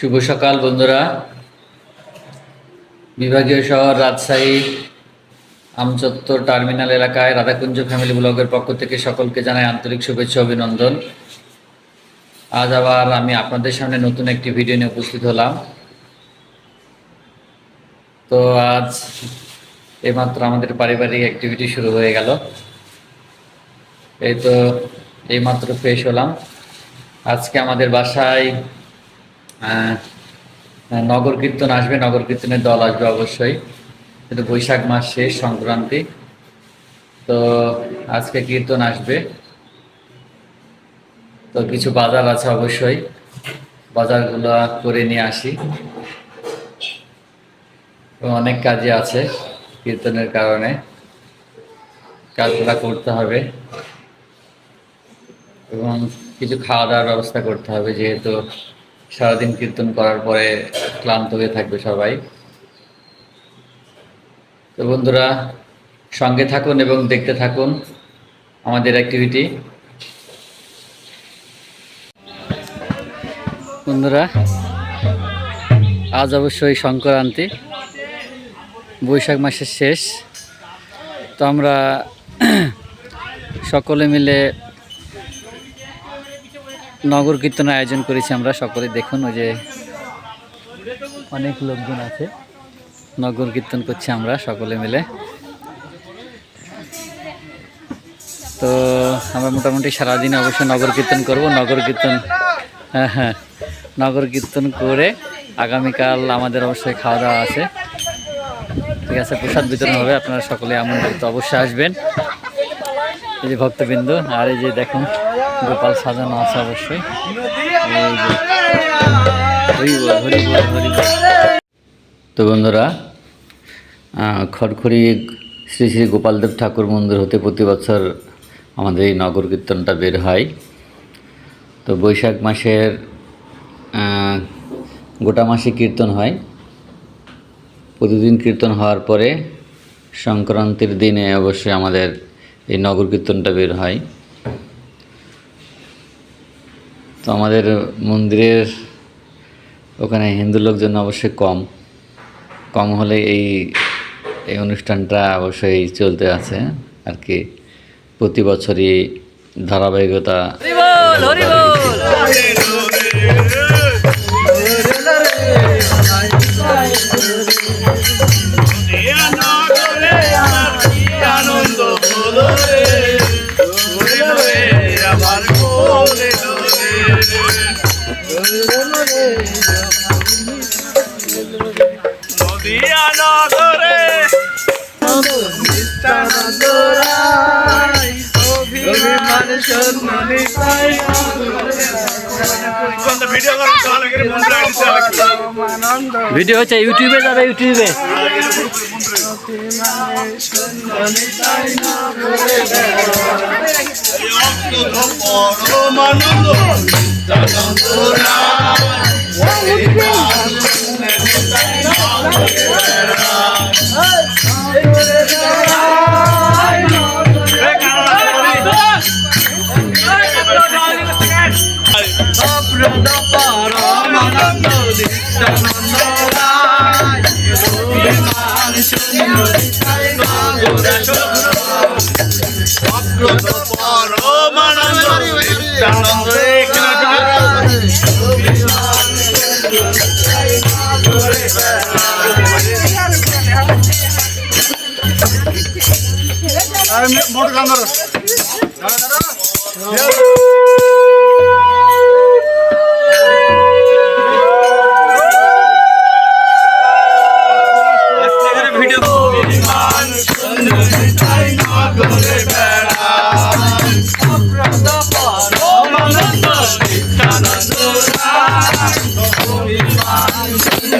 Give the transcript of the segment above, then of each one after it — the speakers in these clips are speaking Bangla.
শুভ সকাল, বন্ধুরা। বিভাগীয় শহর, রাজশাহী, আমচত্বর টার্মিনাল এলাকায় রাধাকুঞ্জ ফ্যামিলি ব্লগের পক্ষ থেকে সকলকে জানাই আন্তরিক শুভেচ্ছা, অভিনন্দন। আজ আবার আমি আপনাদের সামনে নতুন একটি ভিডিও নিয়ে উপস্থিত হলাম। তো আজ এইমাত্র আমাদের পারিবারিক অ্যাক্টিভিটি শুরু হয়ে গেল। এই তো এইমাত্র ফ্রেশ হলাম। আজকে আমাদের বাসায় নগর কীর্তন আসবে, নগর কীর্তনের দল আসবে অবশ্যই। কিন্তু বৈশাখ মাস শেষ, সংক্রান্তি। তো আজকে কীর্তন আসবে। তো কিছু বাজার আছে অবশ্যই। বাজারগুলো করে নিয়ে আসি। অনেক কাজে আছে কীর্তনের কারণে। কাজগুলা করতে হবে। এবং কিছু খাওয়া দাওয়ার ব্যবস্থা করতে হবে যেহেতু সারাদিন কীর্তন করার পরে ক্লান্ত হয়ে থাকবে সবাই। তো বন্ধুরা, সঙ্গে থাকুন এবং দেখতে থাকুন আমাদের অ্যাক্টিভিটি বন্ধুরা, আজ অবশ্যই সংক্রান্তি, বৈশাখ মাসের শেষ। তো আমরা সকলে মিলে নগর কীর্তনের আয়োজন করেছি আমরা সকলে। দেখুন, ওই যে অনেক লোকজন আছে। নগর কীর্তন করছি আমরা সকলে মিলে। তো আমরা মোটামুটি সারাদিন অবশ্যই নগর কীর্তন করব। নগর কীর্তন হ্যাঁ হ্যাঁ নগর কীর্তন করে আগামীকাল আমাদের অবশ্যই খাওয়া দাওয়া আছে। ঠিক আছে, প্রসাদ বিতরণ হবে। আপনারা সকলে আমন্ত্রিত অবশ্যই আসবেন। এই যে ভক্তবৃন্দ, আর এই যে দেখুন গোপাল সাজানো আছে অবশ্যই। তো বন্ধুরা খড়খড়ি শ্রী শ্রী গোপালদেব ঠাকুর মন্দির হতে প্রতি বছর আমাদের এই নগর কীর্তনটা বের হয়। তো বৈশাখ মাসের গোটা মাসে কীর্তন হয়। প্রতিদিন কীর্তন হওয়ার পরে সংক্রান্তির দিনে অবশ্যই আমাদের এই নগর কীর্তনটা বের হয়। তো আমাদের মন্দিরের ওখানে হিন্দু লোকজন অবশ্যই কম। কম হলে এই এই অনুষ্ঠানটা অবশ্যই চলতে আছে আর কি প্রতি বছরই ধারাবাহিকতা আনন্দ নদিয়া নগরে ভিডিও করার চাল ভিডিও হচ্ছে ইউটিউবে যাবে ইউটিউবে অগ্রত পরমানন্দ নিত্যানন্দ মোটর কাম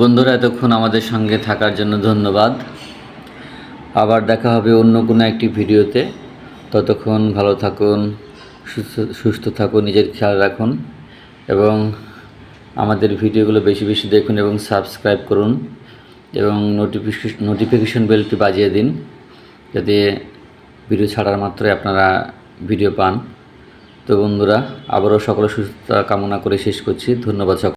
বন্ধুরা, এতক্ষণ আমাদের সঙ্গে থাকার জন্য ধন্যবাদ। আবার দেখা হবে অন্য কোনো একটি ভিডিওতে। ততক্ষণ ভালো থাকুন, সুস্থ সুস্থ থাকুন, নিজের খেয়াল রাখুন এবং আমাদের ভিডিওগুলো বেশি বেশি দেখুন এবং সাবস্ক্রাইব করুন এবং নোটিফিকেশন নোটিফিকেশন বেলটি বাজিয়ে দিন যাতে ভিডিও ছাড়ার মাত্রই আপনারা ভিডিও পান। তো বন্ধুরা, আবারও সকলে সুস্থতা কামনা করে শেষ করছি। ধন্যবাদ সকল